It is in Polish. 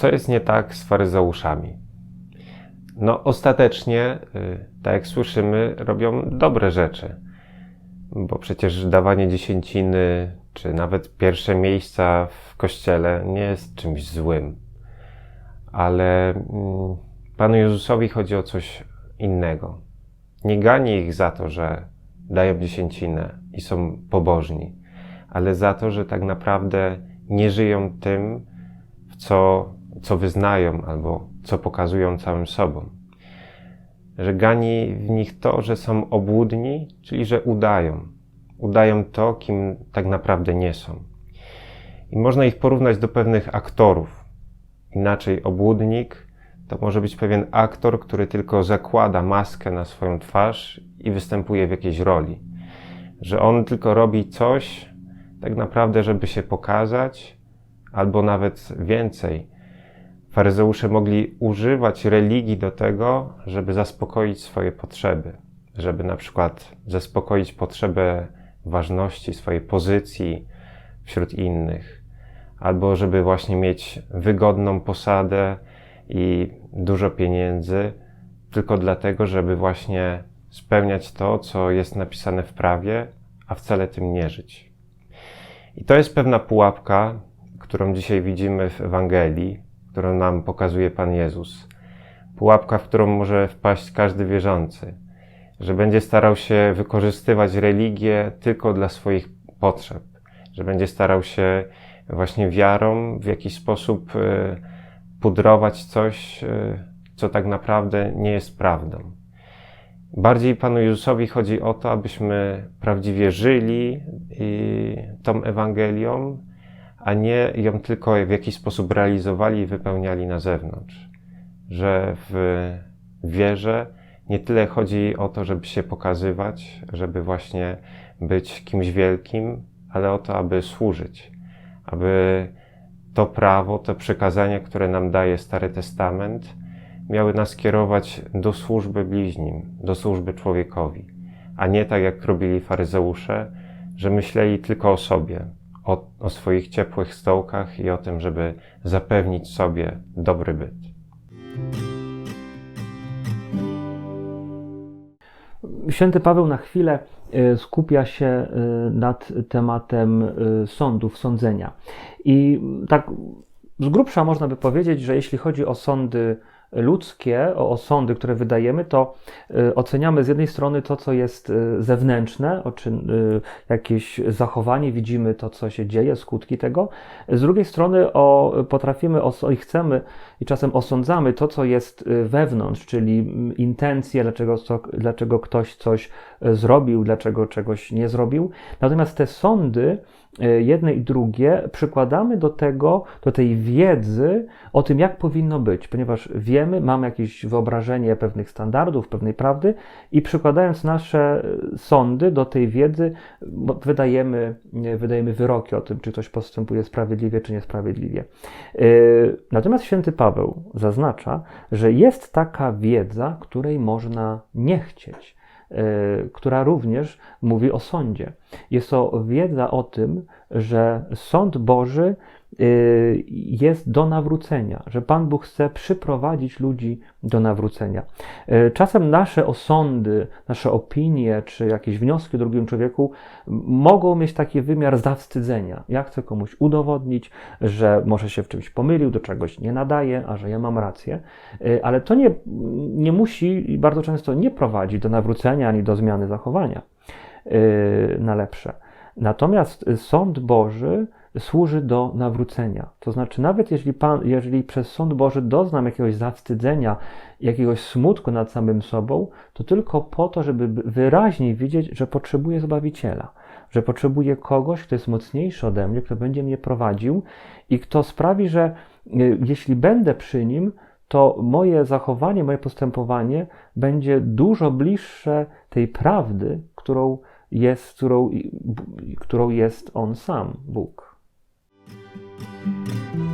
co jest nie tak z faryzeuszami? No, ostatecznie, y, tak jak słyszymy, robią dobre rzeczy, bo przecież dawanie dziesięciny, czy nawet pierwsze miejsca w kościele nie jest czymś złym. Ale mm, Panu Jezusowi chodzi o coś innego. Nie gani ich za to, że dają dziesięcinę i są pobożni, ale za to, że tak naprawdę nie żyją tym, w co, co wyznają albo co pokazują całym sobą. Że gani w nich to, że są obłudni, czyli że udają. Udają to, kim tak naprawdę nie są. I można ich porównać do pewnych aktorów. Inaczej obłudnik to może być pewien aktor, który tylko zakłada maskę na swoją twarz i występuje w jakiejś roli. Że on tylko robi coś, tak naprawdę, żeby się pokazać, albo nawet więcej. Faryzeusze mogli używać religii do tego, żeby zaspokoić swoje potrzeby, żeby na przykład zaspokoić potrzebę ważności swojej pozycji wśród innych, albo żeby właśnie mieć wygodną posadę i dużo pieniędzy, tylko dlatego, żeby właśnie spełniać to, co jest napisane w prawie, a wcale tym nie żyć. I to jest pewna pułapka, którą dzisiaj widzimy w Ewangelii, którą nam pokazuje Pan Jezus. Pułapka, w którą może wpaść każdy wierzący, że będzie starał się wykorzystywać religię tylko dla swoich potrzeb, że będzie starał się właśnie wiarą w jakiś sposób e, pudrować coś, e, co tak naprawdę nie jest prawdą. Bardziej Panu Jezusowi chodzi o to, abyśmy prawdziwie żyli tą Ewangelią, a nie ją tylko w jakiś sposób realizowali i wypełniali na zewnątrz. Że w wierze nie tyle chodzi o to, żeby się pokazywać, żeby właśnie być kimś wielkim, ale o to, aby służyć, aby to prawo, to przekazanie, które nam daje Stary Testament, miały nas kierować do służby bliźnim, do służby człowiekowi, a nie tak jak robili faryzeusze, że myśleli tylko o sobie, o, o swoich ciepłych stołkach i o tym, żeby zapewnić sobie dobry byt. Święty Paweł na chwilę e, skupia się e, nad tematem e, sądów, sądzenia. I tak z grubsza można by powiedzieć, że jeśli chodzi o sądy ludzkie, osądy, które wydajemy, to y, oceniamy z jednej strony to, co jest y, zewnętrzne, y, jakieś zachowanie, widzimy to, co się dzieje, skutki tego. Z drugiej strony o, potrafimy i chcemy i czasem osądzamy to, co jest wewnątrz, czyli mm, intencje, dlaczego, co, dlaczego ktoś coś zrobił, dlaczego czegoś nie zrobił. Natomiast te sądy, jedne i drugie przykładamy do tego, do tej wiedzy o tym, jak powinno być, ponieważ wiemy, mamy jakieś wyobrażenie pewnych standardów, pewnej prawdy i przykładając nasze sądy do tej wiedzy, wydajemy, wydajemy wyroki o tym, czy ktoś postępuje sprawiedliwie, czy niesprawiedliwie. E, natomiast święty Paweł zaznacza, że jest taka wiedza, której można nie chcieć. E, która również mówi o sądzie. Jest to wiedza o tym, że sąd Boży jest do nawrócenia, że Pan Bóg chce przyprowadzić ludzi do nawrócenia. Y, czasem nasze osądy, nasze opinie czy jakieś wnioski o drugim człowieku mogą mieć taki wymiar zawstydzenia. Ja chcę komuś udowodnić, że może się w czymś pomylił, do czegoś nie nadaje, a że ja mam rację, y, ale to nie, nie musi i bardzo często nie prowadzi do nawrócenia ani do zmiany zachowania na lepsze. Natomiast sąd Boży służy do nawrócenia. To znaczy, nawet jeśli, Pan, jeżeli przez sąd Boży doznam jakiegoś zawstydzenia, jakiegoś smutku nad samym sobą, to tylko po to, żeby wyraźniej widzieć, że potrzebuję Zbawiciela, że potrzebuję kogoś, kto jest mocniejszy ode mnie, kto będzie mnie prowadził i kto sprawi, że y, jeśli będę przy nim, to moje zachowanie, moje postępowanie będzie dużo bliższe tej prawdy, którą jest, którą, którą jest On sam, Bóg. thank you